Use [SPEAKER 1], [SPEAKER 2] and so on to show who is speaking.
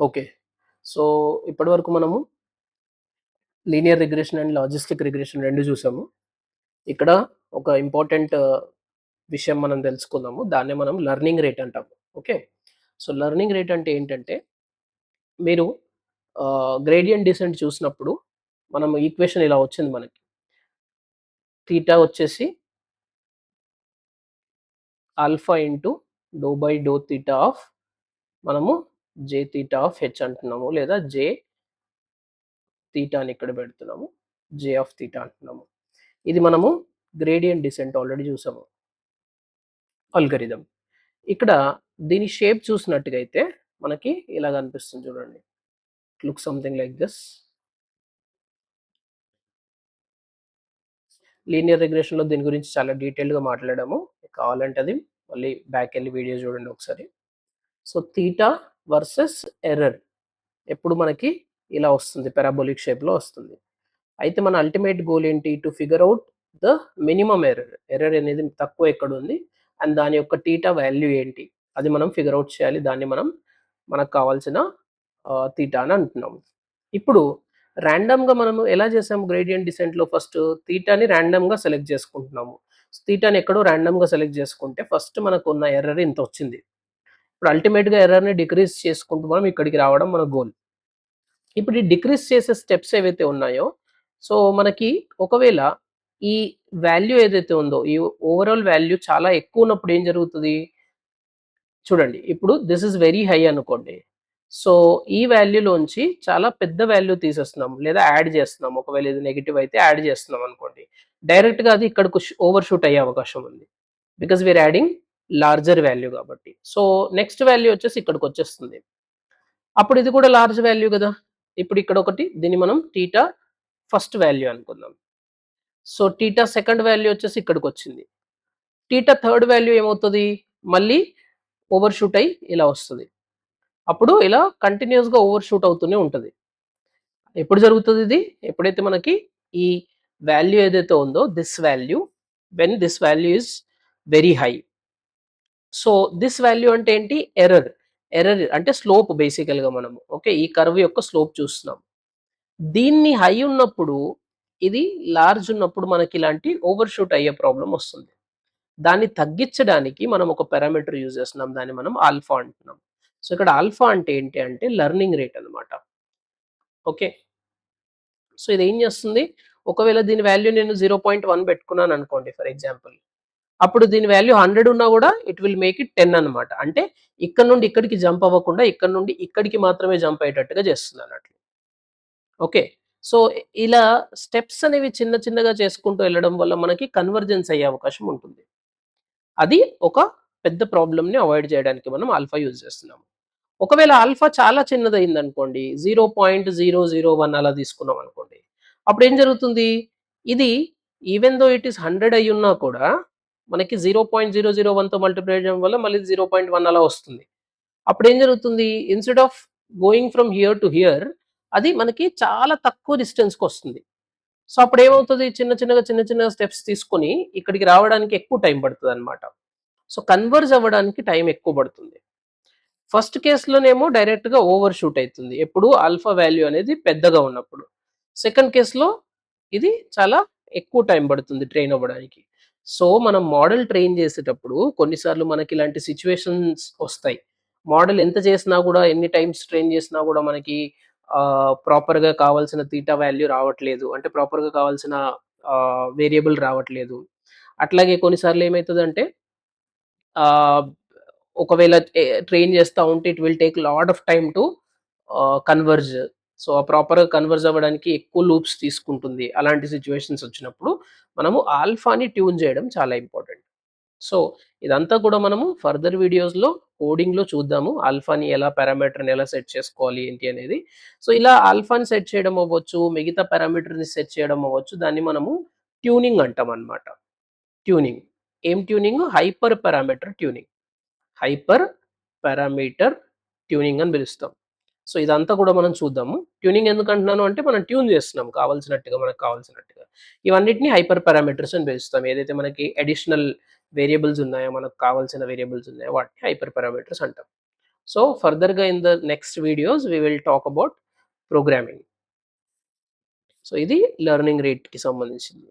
[SPEAKER 1] Okay. So, ఇప్పటివరకు మనము linear regression and logistic regression రెండు చూసాము. ఇక్కడ ఒక ఇంపార్టెంట్ విషయం మనం తెలుసుకుందాము. దాన్నే మనం లెర్నింగ్ రేట్ అంటాము. ఓకే. సో, లెర్నింగ్ రేట్ అంటే ఏంటంటే, మీరు గ్రేడియంట్ డిసెంట్ చూసినప్పుడు మనం ఈక్వేషన్ ఇలా వచ్చింది మనకి. థీటా వచ్చేసి alpha into d by d theta of మనము జే థీటా ఆఫ్ హెచ్ అంటున్నాము. లేదా జే థీటా అని ఇక్కడ పెడుతున్నాము. జే ఆఫ్ తీటా అంటున్నాము. ఇది మనము గ్రేడియంట్ డిసెంట్ ఆల్రెడీ చూసాము. అల్గరిథం ఇక్కడ దీని షేప్ చూసినట్టుగా అయితే మనకి ఇలా కనిపిస్తుంది చూడండి. Look something like this. Linear రెగ్యులేషన్లో దీని గురించి చాలా డీటెయిల్గా మాట్లాడాము. కావాలంటే అది మళ్ళీ బ్యాక్ వెళ్ళి వీడియో చూడండి ఒకసారి. సో, తీటా వర్సెస్ ఎర్రర్ ఎప్పుడు మనకి ఇలా వస్తుంది. పెరాబోలిక్ షేప్‌లో వస్తుంది. అయితే మన అల్టిమేట్ గోల్ ఏంటి? To figure out the minimum error. Error అనేది తక్కువ ఎక్కడ ఉంది అండ్ దాని యొక్క టీటా వాల్యూ ఏంటి? అది మనం ఫిగర్ అవుట్ చేయాలి. దాన్ని మనం మనకు కావాల్సిన తీటా అని అంటున్నాము. ఇప్పుడు ర్యాండమ్గా మనము ఎలా చేసాము గ్రేడియంట్ డిసెంట్‌లో ఫస్ట్ తీటాని ర్యాండమ్గా సెలెక్ట్ చేసుకుంటున్నాము. తీటాని ఎక్కడో ర్యాండమ్గా సెలెక్ట్ చేసుకుంటే ఫస్ట్ మనకు ఉన్న ఎర్రర్ ఇంత వచ్చింది. ఇప్పుడు అల్టిమేట్‌గా ఎర్రర్‌ని డిక్రీజ్ చేసుకుంటూ మనం ఇక్కడికి రావడం మన గోల్. ఇప్పుడు ఈ డిక్రీజ్ చేసే స్టెప్స్ ఏవైతే ఉన్నాయో, సో, మనకి ఒకవేళ ఈ వాల్యూ ఏదైతే ఉందో, ఈ ఓవరాల్ వాల్యూ చాలా ఎక్కువ ఉన్నప్పుడు ఏం జరుగుతుంది చూడండి. ఇప్పుడు దిస్ ఈస్ వెరీ హై అనుకోండి. సో, ఈ వాల్యూలోంచి చాలా పెద్ద వాల్యూ తీసేస్తున్నాం. లేదా యాడ్ చేస్తున్నాం. ఒకవేళ ఇది నెగెటివ్ అయితే యాడ్ చేస్తున్నాం అనుకోండి. డైరెక్ట్‌గా అది ఇక్కడకు ఓవర్ షూట్ అయ్యే అవకాశం ఉంది. Because we're adding larger value కాబట్టి. సో, నెక్స్ట్ వాల్యూ వచ్చేసి ఇక్కడికొచ్చేస్తుంది. అప్పుడు ఇది కూడా లార్జ్ వాల్యూ కదా ఇప్పుడు ఇక్కడ ఒకటి దీన్ని మనం టీటా ఫస్ట్ వాల్యూ అనుకుందాం. సో, టీటా సెకండ్ వాల్యూ వచ్చేసి ఇక్కడికి వచ్చింది టీటా థర్డ్ వాల్యూ ఏమవుతుంది మళ్ళీ ఓవర్ షూట్ అయ్యి ఇలా వస్తుంది అప్పుడు ఇలా కంటిన్యూస్గా ఓవర్ షూట్ అవుతూనే ఉంటుంది ఎప్పుడు జరుగుతుంది ఇది? ఎప్పుడైతే మనకి ఈ వాల్యూ ఏదైతే ఉందో this value when this value is very high. So, this value అంటే ఏంటి? ఎర్రర్. ఎర్రర్ అంటే స్లోప్ బేసికల్‌గా మనము. ఓకే. ఈ కర్వ్ యొక్క స్లోప్ చూస్తున్నాం. దీన్ని హై ఉన్నప్పుడు ఇది లార్జ్ ఉన్నప్పుడు మనకి ఇలాంటి ఓవర్ షూట్ అయ్యే ప్రాబ్లమ్ వస్తుంది. దాన్ని తగ్గించడానికి మనం ఒక పారామీటర్ యూజ్ చేస్తున్నాం. దాన్ని మనం ఆల్ఫా అంటున్నాం. సో, ఇక్కడ ఆల్ఫా అంటే ఏంటి అంటే లెర్నింగ్ రేట్ అన్నమాట. ఓకే. సో, ఇది ఏం చేస్తుంది? ఒకవేళ దీని వాల్యూ నేను 0.1 పెట్టుకున్నాను అనుకోండి ఫర్ ఎగ్జాంపుల్. అప్పుడు దీని వాల్యూ 100 ఉన్నా కూడా ఇట్ విల్ మేక్ ఇట్ 10 అన్నమాట. అంటే ఇక్కడ నుండి ఇక్కడికి జంప్ అవ్వకుండా ఇక్కడ నుండి ఇక్కడికి మాత్రమే జంప్ అయ్యేటట్టుగా చేస్తుంది అన్నట్లు. ఓకే. సో, ఇలా స్టెప్స్ అనేవి చిన్న చిన్నగా చేసుకుంటూ వెళ్ళడం వల్ల మనకి కన్వర్జెన్స్ అయ్యే అవకాశం ఉంటుంది. అది ఒక పెద్ద ప్రాబ్లమ్‌ని అవాయిడ్ చేయడానికి మనం ఆల్ఫా యూజ్ చేస్తున్నాము. ఒకవేళ ఆల్ఫా చాలా చిన్నదైంది అనుకోండి zero point zero zero one అలా తీసుకున్నాం అనుకోండి. అప్పుడు ఏం జరుగుతుంది? ఇది even though it is hundred అయి ఉన్నా కూడా మనకి 0.001తో మల్టిప్లై చేయడం వల్ల మళ్ళీ 0.1 అలా వస్తుంది. అప్పుడు ఏం జరుగుతుంది? Instead of going from here to here అది మనకి చాలా తక్కువ డిస్టెన్స్కి వస్తుంది సో, అప్పుడు ఏమవుతుంది చిన్న చిన్నగా, చిన్న చిన్న స్టెప్స్ తీసుకొని ఇక్కడికి రావడానికి ఎక్కువ టైం పడుతుంది అనమాట సో, కన్వర్జ్ అవ్వడానికి టైం ఎక్కువ పడుతుంది. ఫస్ట్ కేస్‌లోనేమో డైరెక్ట్‌గా ఓవర్ షూట్ అవుతుంది ఎప్పుడు ఆల్ఫా వాల్యూ అనేది పెద్దగా ఉన్నప్పుడు. సెకండ్ కేస్‌లో ఇది చాలా ఎక్కువ టైం పడుతుంది ట్రైన్ అవ్వడానికి. సో, మనం మోడల్ ట్రైన్ చేసేటప్పుడు కొన్నిసార్లు మనకి ఇలాంటి సిచ్యువేషన్స్ వస్తాయి. మోడల్ ఎంత చేసినా కూడా ఎన్ని టైమ్స్ ట్రైన్ చేసినా కూడా మనకి ప్రాపర్‌గా కావాల్సిన తీటా వాల్యూ రావట్లేదు. అంటే ప్రాపర్‌గా కావాల్సిన వేరియబుల్ రావట్లేదు. అట్లాగే కొన్నిసార్లు ఏమవుతుందంటే ఒకవేళ ట్రైన్ చేస్తా ఉంటే it will take lot of time to converge. So, ప్రాపర్‌గా కన్వర్జ్ అవ్వడానికి ఎక్కువ లూప్స్ తీసుకుంటుంది. అలాంటి సిచ్యువేషన్స్ వచ్చినప్పుడు మనము ఆల్ఫాని ట్యూన్ చేయడం చాలా ఇంపార్టెంట్. సో, ఇదంతా కూడా మనము ఫర్దర్ వీడియోస్‌లో కోడింగ్‌లో చూద్దాము. ఆల్ఫాని ఎలా పారామీటర్‌ని ఎలా సెట్ చేసుకోవాలి ఏంటి అనేది. సో, ఇలా ఆల్ఫాని సెట్ చేయడం అవ్వచ్చు, మిగతా పారామీటర్‌ని సెట్ చేయడం అవ్వచ్చు. దాన్ని మనము ట్యూనింగ్ అంటామన్నమాట. ట్యూనింగ్. ఏం tuning? Hyper parameter tuning. Hyper parameter tuning అని పిలుస్తాం. సో, ఇదంతా కూడా మనం చూద్దాము. ట్యూనింగ్ ఎందుకంటున్నాను అంటే మనం ట్యూన్ చేస్తున్నాం కావాల్సినట్టుగా, మనకు కావాల్సినట్టుగా. ఇవన్నిటిని హైపర్ పారామీటర్స్ అని పిలుస్తాం. ఏదైతే మనకి అడిషనల్ వేరియబుల్స్ ఉన్నాయో, మనకు కావాల్సిన వేరియబుల్స్ ఉన్నాయో వాటిని హైపర్ పారామీటర్స్ అంటాం. సో ఫర్దర్గా in the next videos we will talk about programming so ఇది లెర్నింగ్ రేట్కి సంబంధించింది